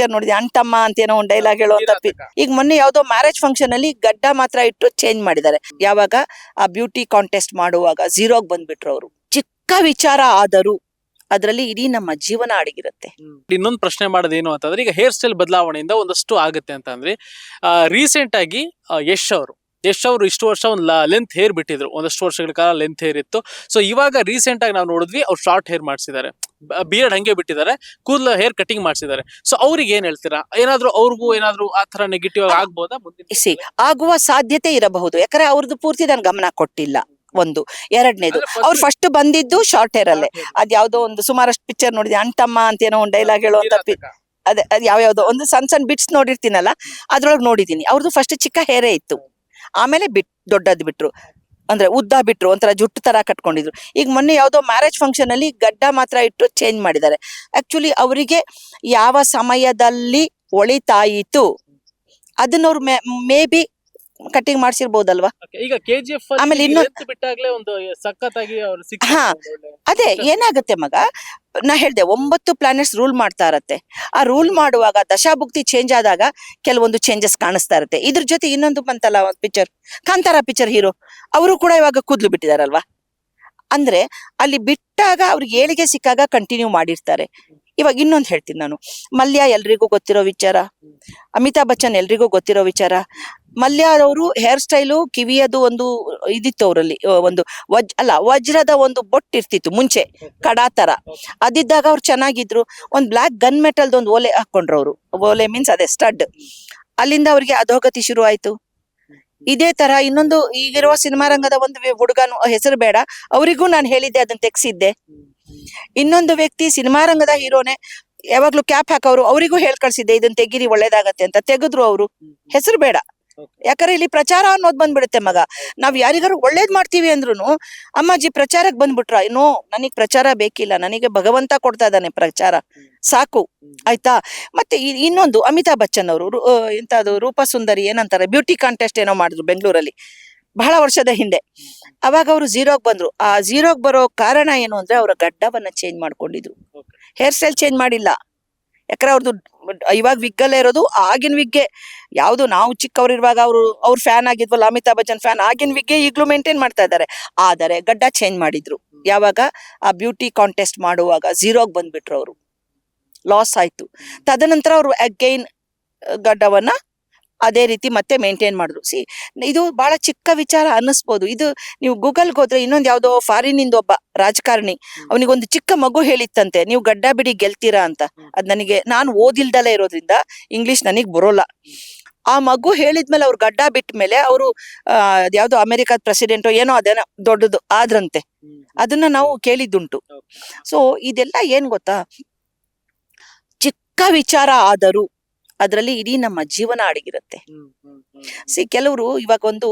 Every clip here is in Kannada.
ಪಿಕ್ಚರ್ ನೋಡಿದೆ ಅಂಟಮ್ಮ ಅಂತ ಏನೋ ಒಂದು ಡೈಲಾಗ್ ಹೇಳುವಂತ ಈಗ ಮೊನ್ನೆ ಯಾವ್ದೋ ಮ್ಯಾರೇಜ್ ಫಂಕ್ಷನ್ ಅಲ್ಲಿ ಗಡ್ಡ ಮಾತ್ರ ಇಟ್ಟು ಚೇಂಜ್ ಮಾಡಿದ್ದಾರೆ. ಯಾವಾಗ? ಆ ಬ್ಯೂಟಿ ಕಾಂಟೆಸ್ಟ್ ಮಾಡುವಾಗ ಝೀರೋಗ್ ಬಂದ್ಬಿಟ್ರು ಅವರು. ಚಿಕ್ಕ ವಿಚಾರ ಆದರೂ ಅದರಲ್ಲಿ ಇಡೀ ನಮ್ಮ ಜೀವನ ಅಡಗಿರುತ್ತೆ. ಇನ್ನೊಂದು ಪ್ರಶ್ನೆ ಮಾಡೋದು ಏನು ಅಂತಂದ್ರೆ ಈಗ ಹೇರ್ ಸ್ಟೈಲ್ ಬದಲಾವಣೆಯಿಂದ ಒಂದಷ್ಟು ಆಗುತ್ತೆ ಅಂತ ಅಂದ್ರೆ ರೀಸೆಂಟ್ ಆಗಿ ಯಶ್ ಅವರು ಯಶ್ ಅವರು ಇಷ್ಟು ವರ್ಷ ಒಂದು ಲೆಂತ್ ಹೇರ್ ಬಿಟ್ಟಿದ್ರು. ಒಂದಷ್ಟು ವರ್ಷಗಳ ಕಾಲ ಲೆಂತ್ ಹೇರ್ ಇತ್ತು. ಸೊ ಇವಾಗ ರೀಸೆಂಟ್ ಆಗಿ ನಾವು ನೋಡಿದ್ವಿ ಅವ್ರು ಶಾರ್ಟ್ ಹೇರ್ ಮಾಡಿಸಿದ್ದಾರೆ. ಬಿಯರ್ಡ್ ಹಂಗೆ ಬಿಟ್ಟಿದ್ದಾರೆ. ಕೂದಲ ಹೇರ್ ಕಟಿಂಗ್ ಮಾಡಿಸಿದ್ದಾರೆ. ಸೊ ಅವ್ರಿಗೆ ಏನ್ ಹೇಳ್ತೀರಾ? ಏನಾದ್ರೂ ಅವ್ರಿಗೂ ಏನಾದ್ರೂ ಆ ತರ ನೆಗೆಟಿವ್ ಆಗಿ ಆಗ್ಬೋದಾ ಸಿ ಆಗುವ ಸಾಧ್ಯತೆ ಇರಬಹುದು. ಯಾಕಂದ್ರೆ ಅವ್ರದ್ದು ಪೂರ್ತಿ ನಾನು ಗಮನ ಕೊಟ್ಟಿಲ್ಲ ಒಂದು. ಎರಡನೇದು ಅವ್ರು ಫಸ್ಟ್ ಬಂದಿದ್ದು ಶಾರ್ಟ್ ಹೇರ್ ಅಲ್ಲೇ. ಅದ್ ಯಾವ್ದೋ ಒಂದು ಸುಮಾರಷ್ಟು ಪಿಕ್ಚರ್ ನೋಡಿದೆ ಅಂಟಮ್ಮ ಅಂತ ಏನೋ ಒಂದು ಡೈಲಾಗ್ ಹೇಳುವಂತ ಅದೇ ಅದ್ ಯಾವ ಯಾವ್ದೋ ಒಂದು ಸಣ್ಣ ಸಣ್ಣ ಬಿಟ್ಸ್ ನೋಡಿರ್ತೀನಲ್ಲ ಅದ್ರೊಳಗೆ ನೋಡಿದೀನಿ ಅವ್ರದ್ದು ಫಸ್ಟ್ ಚಿಕ್ಕ ಹೇರೇ ಇತ್ತು. ಆಮೇಲೆ ಬಿಟ್ ದೊಡ್ಡದ್ ಬಿಟ್ರು. ಅಂದ್ರೆ ಉದ್ದ ಬಿಟ್ರು ಒಂಥರ ಜುಟ್ಟು ತರ ಕಟ್ಕೊಂಡಿದ್ರು. ಈಗ ಮೊನ್ನೆ ಯಾವ್ದೋ ಮ್ಯಾರೇಜ್ ಫಂಕ್ಷನ್ ಅಲ್ಲಿ ಗಡ್ಡ ಮಾತ್ರ ಇಟ್ಟು ಚೇಂಜ್ ಮಾಡಿದ್ದಾರೆ. ಆಕ್ಚುಲಿ ಅವರಿಗೆ ಯಾವ ಸಮಯದಲ್ಲಿ ಒಳಿತಾಯಿತು ಅದನ್ನ ಅವ್ರು ಮೇ ಬಿ ಕಟಿಂಗ್ ಮಾಡ್ಸಿರ್ಬೋದಲ್ವಾ? ಈಗ ಕೆಜಿಎಫ್ ಆಮೇಲೆ ಇನ್ನೊಂದು ಬಿಟ್ಟಾಗ್ಲೇ ಒಂದು ಸಖತ್ತಾಗಿ. ಅದೇ ಏನಾಗುತ್ತೆ ಮಗ? ನಾ ಹೇಳ್ದೆ, ಒಂಬತ್ತು ಪ್ಲಾನೆಟ್ಸ್ ರೂಲ್ ಮಾಡ್ತಾ ಇರತ್ತೆ. ಆ ರೂಲ್ ಮಾಡುವಾಗ ದಶಾಭುಕ್ತಿ ಚೇಂಜ್ ಆದಾಗ ಕೆಲವೊಂದು ಚೇಂಜಸ್ ಕಾಣಿಸ್ತಾ ಇರುತ್ತೆ. ಇದ್ರ ಜೊತೆ ಇನ್ನೊಂದು ಬಂತಲ್ಲ ಒಂದು ಪಿಕ್ಚರ್ ಕಾಂತಾರ ಪಿಕ್ಚರ್ ಹೀರೋ ಅವರು ಕೂಡ ಇವಾಗ ಕೂದ್ಲು ಬಿಟ್ಟಿದಾರಲ್ವಾ? ಅಂದ್ರೆ ಅಲ್ಲಿ ಬಿಟ್ಟಾಗ ಅವ್ರಿಗೆ ಏಳಿಗೆ ಸಿಕ್ಕಾಗ ಕಂಟಿನ್ಯೂ ಮಾಡಿರ್ತಾರೆ. ಇವಾಗ ಇನ್ನೊಂದು ಹೇಳ್ತೀನಿ ನಾನು. ಮಲ್ಯ ಎಲ್ರಿಗೂ ಗೊತ್ತಿರೋ ವಿಚಾರ? ಅಮಿತಾಬ್ ಬಚ್ಚನ್ ಎಲ್ರಿಗೂ ಗೊತ್ತಿರೋ ವಿಚಾರ? ಮಲ್ಯ ಅವರು ಹೇರ್ ಸ್ಟೈಲು ಕಿವಿಯದು ಒಂದು ಇದಿತ್ತು ಅವರಲ್ಲಿ ಒಂದು ವಜ್, ಅಲ್ಲ ವಜ್ರದ ಒಂದು ಬೊಟ್ಟು ಇರ್ತಿತ್ತು ಮುಂಚೆ, ಕಡಾ ತರ. ಅದಿದ್ದಾಗ ಅವ್ರು ಚೆನ್ನಾಗಿದ್ರು. ಒಂದು ಬ್ಲಾಕ್ ಗನ್ ಮೆಟಲ್ದು ಒಂದು ಓಲೆ ಹಾಕೊಂಡ್ರು ಅವರು. ಓಲೆ ಮೀನ್ಸ್ ಅದೇ ಸ್ಟಡ್ ಅಲ್ಲಿಂದ ಅವ್ರಿಗೆ ಅಧೋಗತಿ ಶುರು ಆಯ್ತು ಇದೇ ತರ ಇನ್ನೊಂದು ಈಗಿರುವ ಸಿನಿಮಾ ರಂಗದ ಒಂದು ಹುಡುಗನು ಹೆಸರು ಬೇಡ. ಅವರಿಗೂ ನಾನು ಹೇಳಿದ್ದೆ ಅದನ್ನ ತೆಗ್ಸಿದ್ದೆ. ಇನ್ನೊಂದು ವ್ಯಕ್ತಿ ಸಿನಿಮಾ ರಂಗದ ಹೀರೋನೆ ಯಾವಾಗ್ಲೂ ಕ್ಯಾಪ್ ಹಾಕೋರು ಅವರಿಗೂ ಹೇಳ್ಕಳ್ಸಿದ್ದೆ ಇದನ್ನ ತೆಗೀರಿ ಒಳ್ಳೇದಾಗತ್ತೆ ಅಂತ. ತೆಗೆದ್ರು ಅವರು. ಹೆಸರು ಬೇಡ. ಯಾಕಂದ್ರೆ ಇಲ್ಲಿ ಪ್ರಚಾರ ಅನ್ನೋದು ಬಂದ್ಬಿಡುತ್ತೆ ಮಗ. ನಾವ್ ಯಾರಿಗಾರು ಒಳ್ಳೇದ್ ಮಾಡ್ತೀವಿ ಅಂದ್ರುನು ಅಮ್ಮಾಜಿ ಪ್ರಚಾರಕ್ ಬಂದ್ಬಿಟ್ರ ನೋ ನನಗ್ ಪ್ರಚಾರ ಬೇಕಿಲ್ಲ ನನಗೆ ಭಗವಂತ ಕೊಡ್ತಾ ಇದ್ದಾನೆ ಪ್ರಚಾರ. ಸಾಕು. ಆಯ್ತಾ? ಮತ್ತೆ ಇನ್ನೊಂದು ಅಮಿತಾಬ್ ಬಚ್ಚನ್ ಅವರು ಎಂತದು ರೂಪ ಸುಂದರಿ ಏನಂತಾರೆ ಬ್ಯೂಟಿ ಕಾಂಟೆಸ್ಟ್ ಏನೋ ಮಾಡಿದ್ರು ಬೆಂಗಳೂರಲ್ಲಿ ಬಹಳ ವರ್ಷದ ಹಿಂದೆ. ಅವಾಗ ಅವರು ಝೀರೋಗ್ ಬಂದ್ರು. ಆ ಝೀರೋಗ್ ಬರೋ ಕಾರಣ ಏನು ಅಂದ್ರೆ ಅವರ ಗಡ್ಡವನ್ನ ಚೇಂಜ್ ಮಾಡ್ಕೊಂಡಿದ್ರು. ಹೇರ್ ಸ್ಟೈಲ್ ಚೇಂಜ್ ಮಾಡಿಲ್ಲ. ಯಾಕಂದ್ರೆ ಅವ್ರದ್ದು ಇವಾಗ ವಿಗ್ಗಲ್ಲೇ ಇರೋದು ಆಗಿನ ವಿಗ್ಗೆ. ಯಾವುದು ನಾವು ಚಿಕ್ಕವರಿರುವಾಗ ಅವರು, ಅವ್ರ ಫ್ಯಾನ್ ಆಗಿದ್ವಲ್ಲ, ಅಮಿತಾಬ್ ಬಚ್ಚನ್ ಫ್ಯಾನ್ ಆಗಿನ ವಿಗ್ಗೆ ಈಗಲೂ ಮೇಂಟೈನ್ ಮಾಡ್ತಾ ಇದ್ದಾರೆ. ಆದರೆ ಗಡ್ಡ ಚೇಂಜ್ ಮಾಡಿದ್ರು. ಯಾವಾಗ? ಆ ಬ್ಯೂಟಿ ಕಾಂಟೆಸ್ಟ್ ಮಾಡುವಾಗ ಝೀರೋಗೆ ಬಂದ್ಬಿಟ್ರು ಅವರು. ಲಾಸ್ ಆಯ್ತು. ತದನಂತರ ಅವರು ಅಗೈನ್ ಗಡ್ಡವನ್ನ ಅದೇ ರೀತಿ ಮತ್ತೆ ಮೇಂಟೈನ್ ಮಾಡಿದ್ರು. ಸಿ ಇದು ಬಹಳ ಚಿಕ್ಕ ವಿಚಾರ ಅನ್ನಿಸ್ಬೋದು. ಇದು ನೀವು ಗೂಗಲ್ಗೆ ಹೋದ್ರೆ ಇನ್ನೊಂದು ಯಾವುದೋ ಫಾರಿನಿಂದ ಒಬ್ಬ ರಾಜಕಾರಣಿ ಅವನಿಗೊಂದು ಚಿಕ್ಕ ಮಗು ಹೇಳಿತ್ತಂತೆ ನೀವು ಗಡ್ಡ ಬಿಡಿ ಗೆಲ್ತೀರಾ ಅಂತ. ಅದ್ ನನಗೆ ನಾನು ಓದಿಲ್ದಲೇ ಇರೋದ್ರಿಂದ ಇಂಗ್ಲಿಷ್ ನನಗೆ ಬರೋಲ್ಲ. ಆ ಮಗು ಹೇಳಿದ್ಮೇಲೆ ಅವ್ರು ಗಡ್ಡ ಬಿಟ್ಟ ಮೇಲೆ ಅವರು ಯಾವುದೋ ಅಮೆರಿಕದ ಪ್ರೆಸಿಡೆಂಟ್ ಏನೋ ಅದೇನೋ ದೊಡ್ಡದು ಆದ್ರಂತೆ. ಅದನ್ನ ನಾವು ಕೇಳಿದ್ದುಂಟು. ಸೊ ಇದೆಲ್ಲ ಏನ್ ಗೊತ್ತಾ? ಚಿಕ್ಕ ವಿಚಾರ ಆದರೂ ಅದರಲ್ಲಿ ಇಡೀ ನಮ್ಮ ಜೀವನ ಅಡಗಿರುತ್ತೆ. ಸಿ ಕೆಲವರು ಇವಾಗ ಒಂದು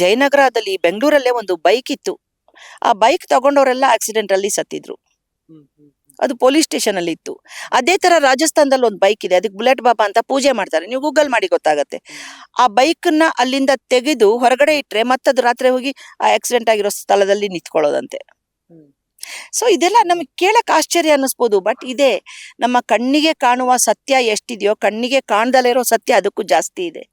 ಜಯನಗರದಲ್ಲಿ ಬೆಂಗಳೂರಲ್ಲೇ ಒಂದು ಬೈಕ್ ಇತ್ತು. ಆ ಬೈಕ್ ತಗೊಂಡವರೆಲ್ಲ ಆಕ್ಸಿಡೆಂಟ್ ಅಲ್ಲಿ ಸತ್ತಿದ್ರು ಅದು ಪೊಲೀಸ್ ಸ್ಟೇಷನ್ ಅಲ್ಲಿ ಇತ್ತು. ಅದೇ ತರ ರಾಜಸ್ಥಾನದಲ್ಲಿ ಒಂದು ಬೈಕ್ ಇದೆ ಅದಕ್ಕೆ ಬುಲೆಟ್ ಬಾಬಾ ಅಂತ ಪೂಜೆ ಮಾಡ್ತಾರೆ. ನೀವು ಗೂಗಲ್ ಮಾಡಿ ಗೊತ್ತಾಗತ್ತೆ. ಆ ಬೈಕ್ನ ಅಲ್ಲಿಂದ ತೆಗೆದು ಹೊರಗಡೆ ಇಟ್ರೆ ಮತ್ತದು ರಾತ್ರಿ ಹೋಗಿ ಆ ಆಕ್ಸಿಡೆಂಟ್ ಆಗಿರೋ ಸ್ಥಳದಲ್ಲಿ ನಿಂತ್ಕೊಳ್ಳೋದಂತೆ. ಸೊ ಇದೆಲ್ಲ ನಮಗೆ ಕೇಳಕ್ಕೆ ಆಶ್ಚರ್ಯ ಅನ್ನಿಸ್ಬೋದು ಬಟ್ ಇದೆ. ನಮ್ಮ ಕಣ್ಣಿಗೆ ಕಾಣುವ ಸತ್ಯ ಎಷ್ಟಿದೆಯೋ, ಕಣ್ಣಿಗೆ ಕಾಣ್ದಲೇ ಇರೋ ಸತ್ಯ ಅದಕ್ಕೂ ಜಾಸ್ತಿ ಇದೆ.